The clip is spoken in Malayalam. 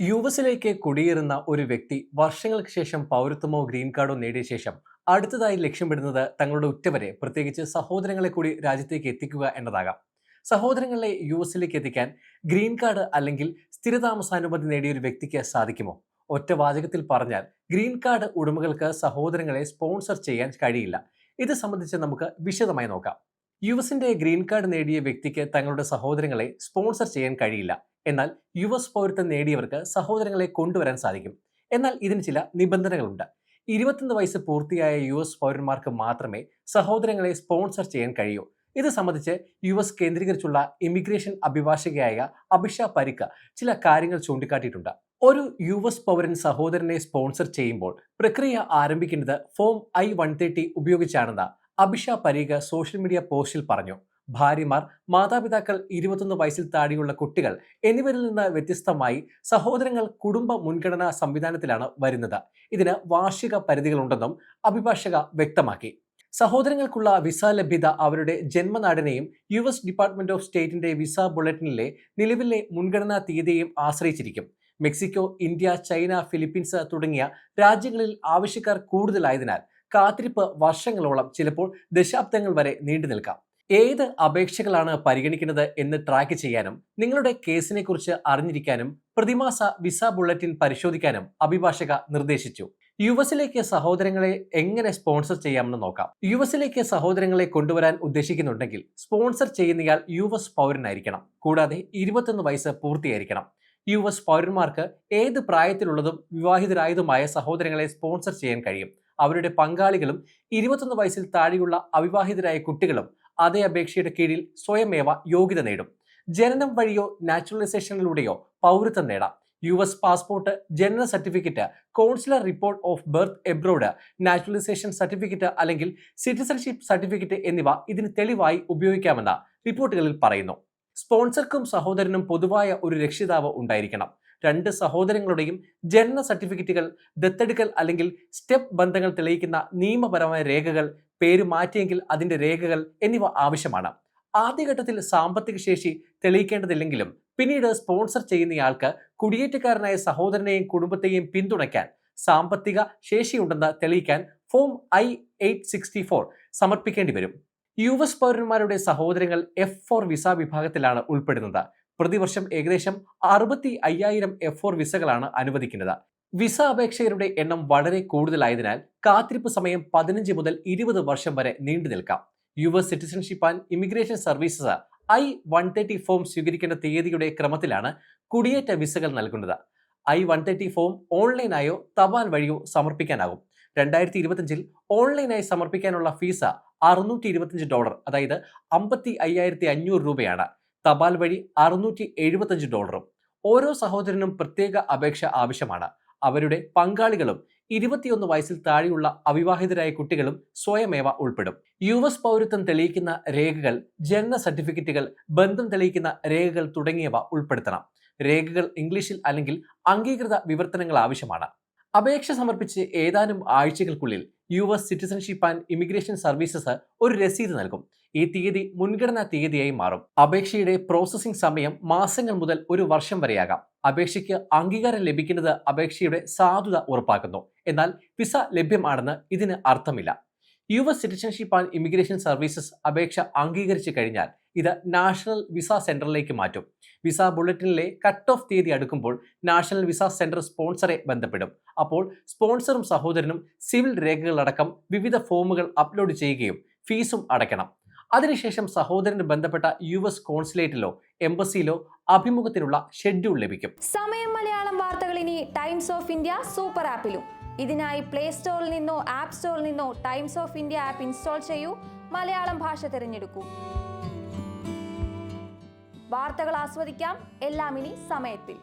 യു എസിലേക്ക് കുടിയേറുന്ന ഒരു വ്യക്തി വർഷങ്ങൾക്ക് ശേഷം പൗരത്വമോ ഗ്രീൻ കാർഡോ നേടിയ ശേഷം അടുത്തതായി ലക്ഷ്യമിടുന്നത് തങ്ങളുടെ ഉറ്റവരെ പ്രത്യേകിച്ച് സഹോദരങ്ങളെ കൂടി രാജ്യത്തേക്ക് എത്തിക്കുക എന്നതാകാം. സഹോദരങ്ങളെ യു എസിലേക്ക് എത്തിക്കാൻ ഗ്രീൻ കാർഡ് അല്ലെങ്കിൽ സ്ഥിരതാമസാനുമതി നേടിയ ഒരു വ്യക്തിക്ക് സാധിക്കുമോ? ഒറ്റ വാചകത്തിൽ പറഞ്ഞാൽ ഗ്രീൻ കാർഡ് ഉടമകൾക്ക് സഹോദരങ്ങളെ സ്പോൺസർ ചെയ്യാൻ കഴിയില്ല. ഇത് സംബന്ധിച്ച് നമുക്ക് വിശദമായി നോക്കാം. യു എസിന്റെ ഗ്രീൻ കാർഡ് നേടിയ വ്യക്തിക്ക് തങ്ങളുടെ സഹോദരങ്ങളെ സ്പോൺസർ ചെയ്യാൻ കഴിയില്ല. എന്നാൽ യു എസ് പൗരത്വം നേടിയവർക്ക് സഹോദരങ്ങളെ കൊണ്ടുവരാൻ സാധിക്കും. എന്നാൽ ഇതിന് ചില നിബന്ധനകളുണ്ട്. ഇരുപത്തൊന്ന് വയസ്സ് പൂർത്തിയായ യു എസ് പൗരന്മാർക്ക് മാത്രമേ സഹോദരങ്ങളെ സ്പോൺസർ ചെയ്യാൻ കഴിയൂ. ഇത് സംബന്ധിച്ച് യു എസ് കേന്ദ്രീകരിച്ചുള്ള ഇമിഗ്രേഷൻ അഭിഭാഷകയായ അഭിഷ പരിക്ക ചില കാര്യങ്ങൾ ചൂണ്ടിക്കാട്ടിയിട്ടുണ്ട്. ഒരു യു എസ് പൗരൻ സഹോദരനെ സ്പോൺസർ ചെയ്യുമ്പോൾ പ്രക്രിയ ആരംഭിക്കുന്നത് ഫോം ഐ വൺ തേർട്ടി ഉപയോഗിച്ചാണെന്ന് അഭിഷ പരീഖ സോഷ്യൽ മീഡിയ പോസ്റ്റിൽ പറഞ്ഞു. ഭാര്യമാർ മാതാപിതാക്കൾ ഇരുപത്തൊന്ന് വയസ്സിൽ താഴെയുള്ള കുട്ടികൾ എന്നിവരിൽ നിന്ന് വ്യത്യസ്തമായി സഹോദരങ്ങൾ കുടുംബ മുൻഗണനാ സംവിധാനത്തിലാണ് വരുന്നത്. ഇതിന് വാർഷിക പരിധികളുണ്ടെന്നും അഭിഭാഷക വ്യക്തമാക്കി. സഹോദരങ്ങൾക്കുള്ള വിസ ലഭ്യത അവരുടെ ജന്മനാടിനെയും യു എസ് ഡിപ്പാർട്ട്മെന്റ് ഓഫ് സ്റ്റേറ്റിന്റെ വിസ ബുള്ളറ്റിനിലെ നിലവിലെ മുൻഗണനാ തീയതിയെയും ആശ്രയിച്ചിരിക്കും. മെക്സിക്കോ ഇന്ത്യ ചൈന ഫിലിപ്പീൻസ് തുടങ്ങിയ രാജ്യങ്ങളിൽ ആവശ്യക്കാർ കൂടുതലായതിനാൽ കാത്തിരിപ്പ് വർഷങ്ങളോളം ചിലപ്പോൾ ദശാബ്ദങ്ങൾ വരെ നീണ്ടു നിൽക്കാം ഏത് അപേക്ഷകളാണ് പരിഗണിക്കുന്നത് എന്ന് ട്രാക്ക് ചെയ്യാനും നിങ്ങളുടെ കേസിനെ കുറിച്ച് അറിഞ്ഞിരിക്കാനും പ്രതിമാസ വിസ ബുള്ളറ്റിൻ പരിശോധിക്കാനും അഭിഭാഷക നിർദ്ദേശിച്ചു. യു എസിലേക്ക് സഹോദരങ്ങളെ എങ്ങനെ സ്പോൺസർ ചെയ്യാമെന്ന് നോക്കാം. യു എസിലേക്ക് സഹോദരങ്ങളെ കൊണ്ടുവരാൻ ഉദ്ദേശിക്കുന്നുണ്ടെങ്കിൽ സ്പോൺസർ ചെയ്യുന്നയാൾ യു എസ് പൗരനായിരിക്കണം. കൂടാതെ ഇരുപത്തൊന്ന് വയസ്സ് പൂർത്തിയായിരിക്കണം. യു എസ് പൗരന്മാർക്ക് ഏത് പ്രായത്തിലുള്ളതും വിവാഹിതരായതുമായ സഹോദരങ്ങളെ സ്പോൺസർ ചെയ്യാൻ കഴിയും. അവരുടെ പങ്കാളികളും ഇരുപത്തൊന്ന് വയസ്സിൽ താഴെയുള്ള അവിവാഹിതരായ കുട്ടികളും അതേ അപേക്ഷയുടെ കീഴിൽ സ്വയമേവ യോഗ്യത നേടും. ജനനം വഴിയോ നാച്ചുറലൈസേഷനിലൂടെയോ പൗരത്വം നേടാം. യു എസ് പാസ്പോർട്ട് ജനന certificate consular report of birth abroad naturalisation certificate അല്ലെങ്കിൽ സിറ്റിസൺഷിപ്പ് സർട്ടിഫിക്കറ്റ് എന്നിവ ഇതിന് തെളിവായി ഉപയോഗിക്കാമെന്ന് റിപ്പോർട്ടുകളിൽ പറയുന്നു. സ്പോൺസർക്കും സഹോദരനും പൊതുവായ ഒരു രക്ഷിതാവ് ഉണ്ടായിരിക്കണം. രണ്ട് സഹോദരങ്ങളുടെയും ജനന സർട്ടിഫിക്കറ്റുകൾ ദത്തെടുക്കൽ അല്ലെങ്കിൽ സ്റ്റെപ്പ് ബന്ധങ്ങൾ തെളിയിക്കുന്ന നിയമപരമായ രേഖകൾ പേര് മാറ്റിയെങ്കിൽ അതിന്റെ രേഖകൾ എന്നിവ ആവശ്യമാണ്. ആദ്യഘട്ടത്തിൽ സാമ്പത്തിക ശേഷി തെളിയിക്കേണ്ടതില്ലെങ്കിലും പിന്നീട് സ്പോൺസർ ചെയ്യുന്നയാൾക്ക് കുടിയേറ്റക്കാരനായ സഹോദരനെയും കുടുംബത്തെയും പിന്തുണയ്ക്കാൻ സാമ്പത്തിക ശേഷിയുണ്ടെന്ന് തെളിയിക്കാൻ form I eight sixty four സമർപ്പിക്കേണ്ടി വരും. യു എസ് പൗരന്മാരുടെ സഹോദരങ്ങൾ എഫ് ഫോർ വിസ വിഭാഗത്തിലാണ് ഉൾപ്പെടുന്നത്. പ്രതിവർഷം ഏകദേശം അറുപത്തി അയ്യായിരം എഫ് ഫോർ വിസകളാണ് അനുവദിക്കുന്നത്. വിസ അപേക്ഷകരുടെ എണ്ണം വളരെ കൂടുതലായതിനാൽ കാത്തിരിപ്പ് സമയം പതിനഞ്ച് മുതൽ ഇരുപത് വർഷം വരെ നീണ്ടു നിൽക്കാം. U S citizenship and immigration services I one thirty form സ്വീകരിക്കേണ്ട തീയതിയുടെ ക്രമത്തിലാണ് കുടിയേറ്റ വിസകൾ നൽകുന്നത്. ഐ വൺ തേർട്ടി ഫോം ഓൺലൈനായോ തപാൽ വഴിയോ സമർപ്പിക്കാനാകും. രണ്ടായിരത്തി ഇരുപത്തിയഞ്ചിൽ ഓൺലൈനായി സമർപ്പിക്കാനുള്ള ഫീസ് അറുന്നൂറ്റി ഇരുപത്തിയഞ്ച് ഡോളർ അതായത് അമ്പത്തി അയ്യായിരത്തി അഞ്ഞൂറ് രൂപയാണ്. തപാൽ വഴി അറുന്നൂറ്റി എഴുപത്തഞ്ച് ഡോളറും. ഓരോ സഹോദരനും പ്രത്യേക അപേക്ഷ ആവശ്യമാണ്. അവരുടെ പങ്കാളികളും ഇരുപത്തിയൊന്ന് വയസ്സിൽ താഴെയുള്ള അവിവാഹിതരായ കുട്ടികളും സ്വയമേവ ഉൾപ്പെടും. യു എസ് പൗരത്വം തെളിയിക്കുന്ന രേഖകൾ ജനന സർട്ടിഫിക്കറ്റുകൾ ബന്ധം തെളിയിക്കുന്ന രേഖകൾ തുടങ്ങിയവ ഉൾപ്പെടുത്തണം. രേഖകൾ ഇംഗ്ലീഷിൽ അല്ലെങ്കിൽ അംഗീകൃത വിവർത്തനങ്ങൾ ആവശ്യമാണ്. അപേക്ഷ സമർപ്പിച്ച് ഏതാനും ആഴ്ചകൾക്കുള്ളിൽ U S citizenship and immigration services ഒരു രസീത് നൽകും. ഈ തീയതി മുൻഗണനാ തീയതിയായി മാറും. അപേക്ഷയുടെ പ്രോസസ്സിംഗ് സമയം മാസങ്ങൾ മുതൽ ഒരു വർഷം വരെയാകാം. അപേക്ഷയ്ക്ക് അംഗീകാരം ലഭിക്കുന്നത് അപേക്ഷയുടെ സാധുത ഉറപ്പാക്കുന്നു. എന്നാൽ വിസ ലഭ്യമാണെന്ന് ഇതിന് അർത്ഥമില്ല. U S citizenship and immigration services അപേക്ഷ അംഗീകരിച്ചു കഴിഞ്ഞാൽ ഇത് നാഷണൽ വിസ സെന്ററിലേക്ക് മാറ്റും. വിസ ബുള്ളറ്റിനിലെ കട്ട് ഓഫ് തീയതി അടുക്കുമ്പോൾ നാഷണൽ വിസ സെന്റർ സ്പോൺസറെ ബന്ധപ്പെടും. അപ്പോൾ സ്പോൺസറും സഹോദരനും സിവിൽ രേഖകളടക്കം വിവിധ ഫോമുകൾ അപ്ലോഡ് ചെയ്യുകയും ഫീസും അടയ്ക്കണം. അതിനുശേഷം സഹോദരന് ബന്ധപ്പെട്ട യു എസ് കോൺസുലേറ്റിലോ എംബസിയിലോ അഭിമുഖത്തിനുള്ള ഷെഡ്യൂൾ ലഭിക്കും. സമയം മലയാളം വാർത്തകൾ ഇനി ടൈംസ് ഓഫ് ഇന്ത്യ സൂപ്പർ ആപ്പിലും. ഇതിനായി പ്ലേ സ്റ്റോറിൽ നിന്നോ ആപ്പ് സ്റ്റോറിൽ നിന്നോ Times of India app install ചെയ്യൂ. മലയാളം ഭാഷ തിരഞ്ഞെടുക്കൂ. വാർത്തകൾ ആസ്വദിക്കാം. എല്ലാം ഇനി സമയത്തിൽ.